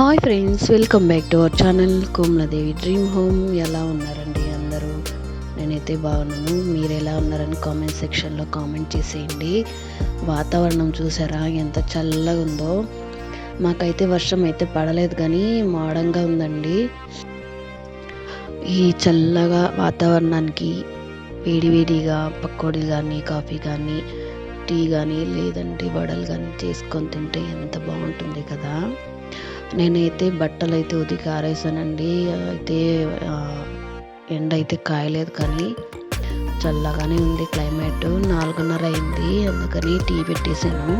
Hi friends welcome back to our channel Komaladevi dream home. ఎలా ఉన్నారండి అందరూ? నేనైతే బాగున్నాను. మీరు ఎలా ఉన్నారని కామెంట్ సెక్షన్లో కామెంట్ చేసేయండి. వాతావరణం చూసారా? ఎంత చల్లగా ఉందో. మాకైతే వర్షం అయితే పడలేదు కానీ మోడంగా ఉందండి. ఈ చల్లగా వాతావరణానికి వేడివేడిగా పకోడీ కానీ కాఫీ కానీ టీ కానీ లేదంటే వడలు కానీ చేసుకొని తింటే ఎంత బాగుంటుంది కదా. నేనైతే బట్టలు అయితే ఉతికి ఆరేసానండి. అయితే ఎండ అయితే కాయలేదు కానీ చల్లగానే ఉంది క్లైమేట్. నాలుగున్నర అయింది అందుకని టీ పెట్టేశాను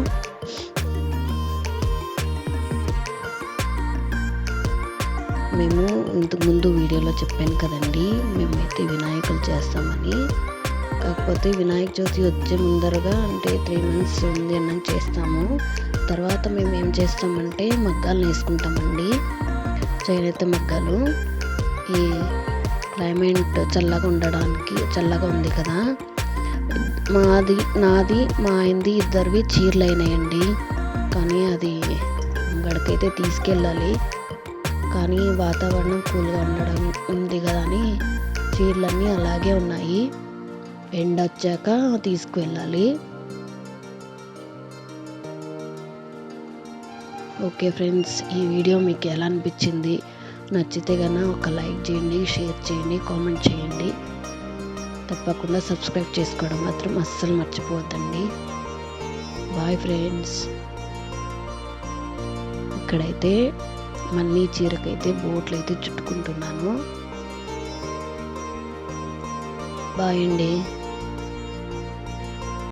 మేము ఇంతకుముందు వీడియోలో చెప్పాను కదండి మేమైతే వినాయకులు చేస్తామని. కాకపోతే వినాయక చవితి వచ్చే ముందరగా అంటే త్రీ మంత్స్ ఉంది అన్నాక చేస్తాము. తర్వాత మేము ఏం చేస్తామంటే మగ్గాలు వేసుకుంటామండి. చేనేత మగ్గాలు. ఈ క్లైమేట్ చల్లగా ఉండడానికి చల్లగా ఉంది కదా. మాది నాది మా ఆయనది ఇద్దరివి చీరలు అయినాయండి కానీ అది అంగడికైతే తీసుకెళ్ళాలి. కానీ వాతావరణం కూల్గా ఉండడం ఉంది కదా అని చీరలన్నీ అలాగే ఉన్నాయి. ఎండ వచ్చాక తీసుకువెళ్ళాలి. ఓకే ఫ్రెండ్స్ ఈ వీడియో మీకు ఎలా అనిపించింది? నచ్చితే కన్నా ఒక లైక్ చేయండి షేర్ చేయండి కామెంట్ చేయండి. తప్పకుండా సబ్స్క్రైబ్ చేసుకోవడం మాత్రం అస్సలు మర్చిపోవద్దండి. Bye friends. ఇక్కడైతే మళ్ళీ చీరకైతే బోట్లు అయితే చుట్టుకుంటున్నాను. బాయ్ అండి.